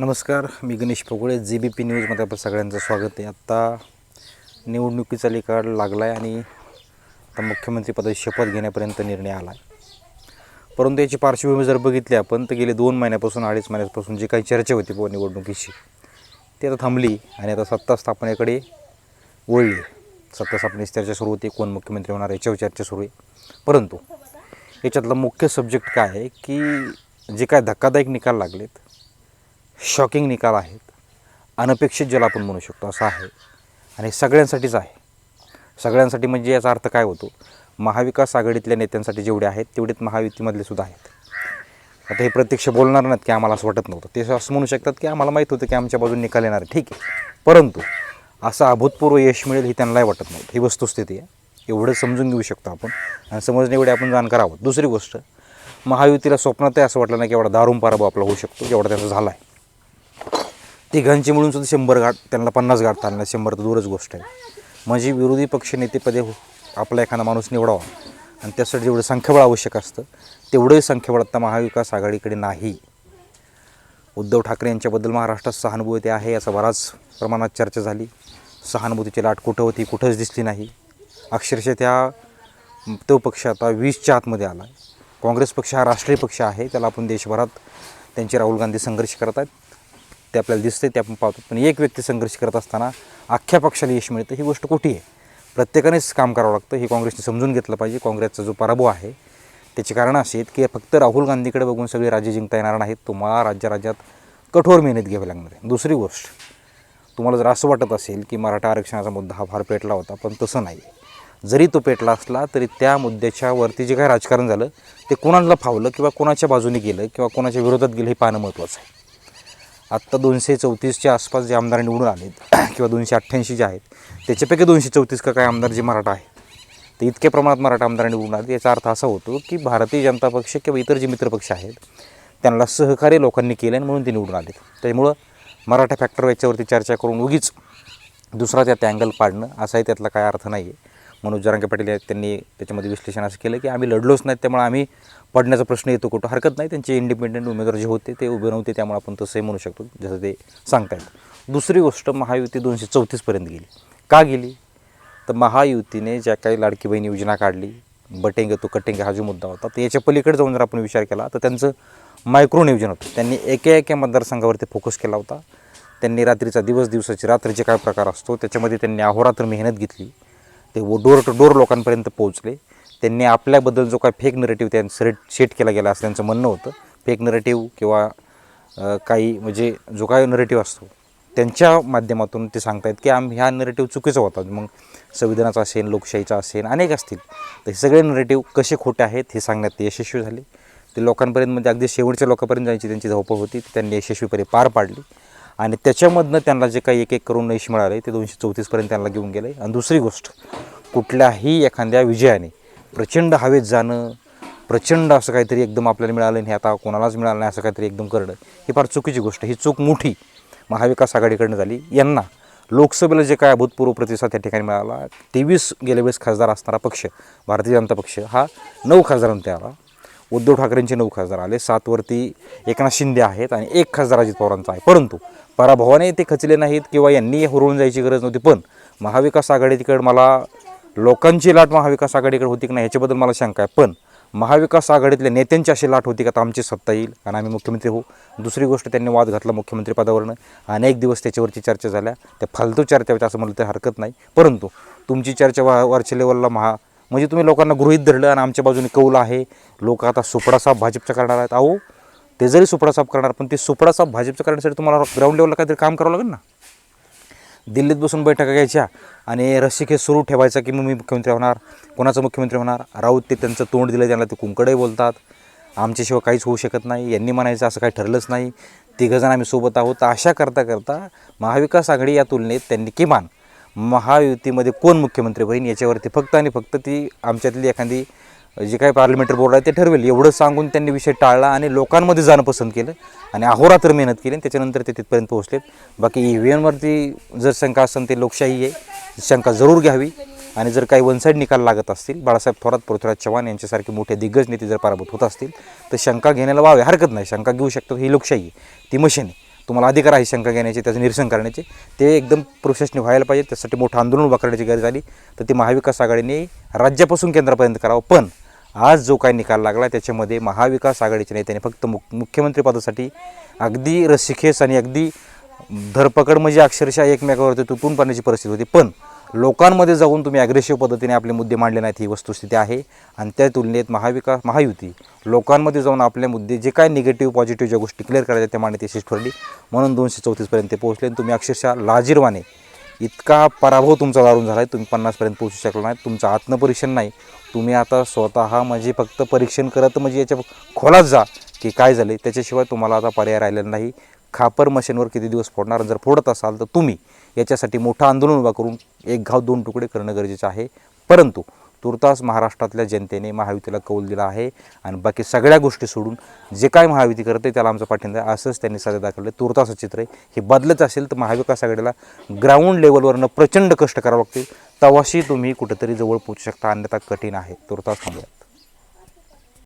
नमस्कार मी गणेश पोगळे जे बी पी न्यूजमध्ये आपलं सगळ्यांचं स्वागत आहे. आत्ता निवडणुकीचा निकाल लागला आहे आणि आता मुख्यमंत्रीपदाची शपथ घेण्यापर्यंत निर्णय आला आहे परंतु याची पार्श्वभूमी जर बघितली आपण तर गेले दोन महिन्यापासून अडीच महिन्यापासून जी काही चर्चा होती बुवा निवडणुकीची ती आता थांबली आणि आता सत्ता स्थापनेकडे वळली. सत्ता स्थापनेची चर्चा सुरू होती कोण मुख्यमंत्री होणार याच्यावर चर्चा सुरू आहे. परंतु याच्यातला मुख्य सब्जेक्ट काय आहे की जे काय धक्कादायक निकाल लागलेत शॉकिंग निकाल आहेत. अनपेक्षित ज्याला आपण म्हणू शकतो असं आहे. आणि सगळ्यांसाठीच आहे. सगळ्यांसाठी म्हणजे याचा अर्थ काय होतो? महाविकास आघाडीतल्या नेत्यांसाठी जेवढे आहेत तेवढेच महायुतीमधले सुद्धा आहेत. आता हे प्रत्यक्ष बोलणार नाहीत की आम्हाला असं वाटत नव्हतं. ते असं म्हणू शकतात की आम्हाला माहीत होतं की आमच्या बाजून निकाल येणार आहे. ठीक आहे. परंतु असं अभूतपूर्व यश मिळेल हे त्यांनाही वाटत नव्हतं ही वस्तुस्थिती आहे. एवढं समजून घेऊ शकतो आपण. आणि समजणे एवढे आपण जाणकार आहोत दुसरी गोष्ट महायुतीला स्वप्नातही असं वाटलं नाही की एवढा दारूम पराभव आपला होऊ शकतो जेवढा त्याचा झाला आहे तिघांची मिळून सुद्धा शंभर गाठ त्यांना पन्नास गाठ चालणार शंभर तर दूरच गोष्ट आहे. म्हणजे विरोधी पक्षनेतेपदे हो- आपला एखादा माणूस निवडावा. आणि त्यासाठी जेवढं संख्याबळ आवश्यक असतं तेवढंही संख्याबळ आता महाविकास आघाडीकडे नाही. उद्धव ठाकरे यांच्याबद्दल महाराष्ट्रात सहानुभूती आहे याचा बराच प्रमाणात चर्चा झाली. सहानुभूतीची लाट कुठं होती कुठंच दिसली नाही. अक्षरशः त्या तो पक्ष आता वीसच्या आतमध्ये आला आहे काँग्रेस पक्ष हा राष्ट्रीय पक्ष आहे त्याला आपण देशभरात त्यांचे राहुल गांधी संघर्ष करत आहेत ते आपल्याला दिसते ते आपण पाहतो. पण एक व्यक्ती संघर्ष करत असताना अख्ख्या पक्षाला यश मिळतं ही गोष्ट कुठे आहे? प्रत्येकानेच काम करावं लागतं हे काँग्रेसने समजून घेतलं पाहिजे. काँग्रेसचा जो पराभव आहे त्याची कारणं अशी आहेत की फक्त राहुल गांधीकडे बघून सगळे राज्य जिंकता येणार नाहीत तुम्हाला राज्य राज्यात कठोर मेहनत घ्यावी लागणार आहे. दुसरी गोष्ट तुम्हाला जर असं वाटत असेल की मराठा आरक्षणाचा मुद्दा हा फार पेटला होता पण तसं नाही. जरी तो पेटला असला तरी त्या मुद्द्याच्या वरती जे काय राजकारण झालं ते कोणाला फावलं किंवा कोणाच्या बाजूने गेलं किंवा कोणाच्या विरोधात गेलं हे पाहणं महत्त्वाचं आहे. आत्ता दोनशे चौतीसच्या आसपास जे आमदार निवडून आलेत किंवा दोनशे अठ्ठ्याऐंशी जे आहेत त्याच्यापैकी दोनशे चौतीस का काय आमदार जे मराठा आहेत. ते इतक्या प्रमाणात मराठा आमदार निवडून आले याचा अर्थ असा होतो की भारतीय जनता पक्ष किंवा इतर जे मित्रपक्ष आहेत त्यांना सहकार्य लोकांनी केलं आणि म्हणून ते निवडून आले त्यामुळं मराठा फॅक्टर याच्यावरती चर्चा करून उगीच दुसरा त्यात अँगल पाडणं असाही त्यातला काय अर्थ नाही आहे मनोज जरांगे पाटील आहेत त्यांनी त्याच्यामध्ये विश्लेषण असं केलं की आम्ही लढलोच नाहीत त्यामुळे आम्ही पडण्याचा प्रश्न येतो कुठं हरकत नाही. त्यांचे इंडिपेंडेंट उमेदवार जे होते ते उभे नव्हते त्यामुळे आपण तसंही म्हणू शकतो जसं ते सांगतायत. दुसरी गोष्ट महायुती दोनशे चौतीसपर्यंत गेली. का गेली? तर महायुतीने ज्या काही लाडकी बहीण योजना काढली बटेंगे तो कटेंगे हा जो मुद्दा होता तर याच्या पलीकडे जाऊन जर आपण विचार केला तर त्यांचं मायक्रो नियोजन होतं. त्यांनी एका एका मतदारसंघावरती फोकस केला होता. त्यांनी रात्रीचा दिवस दिवसाची रात्री जे काय प्रकार असतो त्याच्यामध्ये त्यांनी अहोरात्र मेहनत घेतली. ते डोर टू डोर लोकांपर्यंत पोहोचले. त्यांनी आपल्याबद्दल जो काय फेक नरेटिव्ह त्यां सेट सेट केला गेला असं त्यांचं म्हणणं होतं. फेक नरेटिव्ह किंवा काही म्हणजे जो काय नरेटिव्ह असतो त्यांच्या माध्यमातून ते सांगतायत की आम्ही ह्या नरेटिव्ह चुकीचा होता. मग संविधानाचा असेल लोकशाहीचा असेल अनेक असतील. तर हे सगळे नरेटिव्ह कसे खोटे आहेत हे सांगण्यात ते यशस्वी झाले. ते लोकांपर्यंत म्हणजे अगदी शेवटच्या लोकांपर्यंत जायची त्यांची धावपळ होती. त्यांनी यशस्वीपणे पार पाडली. आणि त्याच्यामधनं त्यांना जे काही एक एक करून यश मिळाले ते दोनशे चौतीसपर्यंत त्यांना घेऊन गेले. आणि दुसरी गोष्ट कुठल्याही एखाद्या विजयाने प्रचंड हवेत जाणं प्रचंड असं काहीतरी एकदम आपल्याला मिळालं आणि आता कोणालाच मिळालं नाही असं काहीतरी एकदम करणं ही फार चुकीची गोष्ट. ही चूक मोठी महाविकास आघाडीकडनं झाली. यांना लोकसभेला जे काय अभूतपूर्व प्रतिसाद त्या ठिकाणी मिळाला तेवीस गेल्या वेळेस खासदार असणारा पक्ष भारतीय जनता पक्ष हा नऊ खासदारांमध्ये आला. उद्धव ठाकरेंचे नऊ खासदार आले. सातवरती एकनाथ शिंदे आहेत आणि एक खासदार अजित पवारांचा आहे. परंतु पराभवाने ते खचले नाहीत किंवा यांनी हुरळून जायची गरज नव्हती. पण महाविकास आघाडीकडे मला लोकांची लाट महाविकास आघाडीकडे होती की नाही ह्याच्याबद्दल मला शंका आहे. पण महाविकास आघाडीतल्या नेत्यांची अशी लाट होती का तर आमची सत्ता येईल आणि आम्ही मुख्यमंत्री होऊ. दुसरी गोष्ट त्यांनी वाद घातला मुख्यमंत्रीपदावरनं अनेक दिवस त्याच्यावरची चर्चा झाल्या. त्या फालतू चर्चा होत्या असं म्हटलं तर हरकत नाही. परंतु तुमची चर्चा वा वरच्या लेवलला महा म्हणजे तुम्ही लोकांना गृहित धरलं आणि आमच्या बाजूने कौल आहे. लोक आता सुपडासाप भाजपचा करणार आहेत. अहो ते जरी सुपडासाप करणार पण ते सुपडासाप भाजपचं करण्यासाठी तुम्हाला ग्राउंड लेवलला काहीतरी काम करावं लागेल ना? दिल्लीत बसून बैठका घ्यायच्या आणि रस्सीखेच सुरू ठेवायचा की मग मी मुख्यमंत्री होणार कोणाचं मुख्यमंत्री होणार? राऊत ते त्यांचं तोंड दिलं त्यांना ते कुंकडही बोलतात. आमच्याशिवाय काहीच होऊ शकत नाही. यांनी म्हणायचं असं काही ठरलंच नाही. तिघंजण आम्ही सोबत आहोत. तर अशा करता करता महाविकास आघाडी या तुलनेत त्यांनी किमान महायुतीमध्ये कोण मुख्यमंत्री होईल याच्यावरती फक्त आणि फक्त ती आमच्यातली एखादी जे काही पार्लमेंटरी बोर्ड आहे ते ठरवेल. एवढं सांगून त्यांनी विषय टाळला आणि लोकांमध्ये जाणं पसंत केलं आणि अहोरात्र मेहनत केली आणि त्याच्यानंतर ते तिथपर्यंत पोहोचलेत बाकी ई व्ही एमवरती जर शंका असेल ते लोकशाही आहे. शंका जरूर घ्यावी. आणि जर काही वन साईड निकाल लागत असतील बाळासाहेब थोरात पृथ्वीराज चव्हाण यांच्यासारखे मोठे दिग्गज नेते जर पराभूत होत असतील तर शंका घेण्याला वावे. हरकत नाही. शंका घेऊ शकतो ही लोकशाही आहे. ती मशीन आहे. तुम्हाला अधिकार आहे शंका घेण्याचे त्याचं निरसन करण्याचे. ते एकदम प्रोसेसने व्हायला पाहिजे त्यासाठी मोठं आंदोलन उभा करण्याची गरज आली. तर ती महाविकास आघाडीने राज्यापासून केंद्रापर्यंत करावं. पण आज जो काही निकाल लागला त्याच्यामध्ये महाविकास आघाडीच्या नेत्याने फक्त मुख मुख्यमंत्रीपदासाठी अगदी रसिकेस आणि अगदी धरपकड म्हणजे अक्षरशः एकमेकावरती तुटून पाण्याची परिस्थिती होती. पण लोकांमध्ये जाऊन तुम्ही ॲग्रेसिव्ह पद्धतीने आपले मुद्दे मांडले नाहीत ही वस्तुस्थिती आहे. आणि त्या तुलनेत महाविकास महायुती लोकांमध्ये जाऊन आपले मुद्दे जे काय निगेटिव्ह पॉझिटिव्ह ज्या गोष्टी क्लिअर करायच्या त्या मांडण्यात यशस्वी ठरली. म्हणून दोनशे चौतीसपर्यंत ते पोहोचले आणि तुम्ही अक्षरशः लाजीरवाने इतका पराभव तुमचा दारून झाला आहे तुम्ही पन्नासपर्यंत पोहोचू शकला नाही. तुमचं आत्मपरीक्षण नाही. तुम्ही आता स्वतः म्हणजे फक्त परीक्षण करत म्हणजे याच्या खोलात जा की काय झाले त्याच्याशिवाय तुम्हाला आता पर्याय राहिलेला नाही. खापर मशीनवर किती दिवस फोडणार? जर फोडत असाल तर तुम्ही याच्यासाठी मोठं आंदोलन उभा करून एक घाव दोन तुकडे करणं गरजेचं आहे. परंतु तुर्तास महाराष्ट्रातल्या जनतेने महायुतीला कौल दिला आहे आणि बाकी सगळ्या गोष्टी सोडून जे काय महायुती करते त्याला आमचा पाठिंबा आहे. असंच त्यांनी सध्या दाखवलं तुर्तासं चित्र आहे. हे बदलत असेल तर महाविकास आघाडीला ग्राउंड लेवलवरनं प्रचंड कष्ट करावं लागतील. तवाशी तुम्ही कुठेतरी जवळ पोहोचू शकता. अन्यथा कठीण आहे. तुर्तास थांबूयात.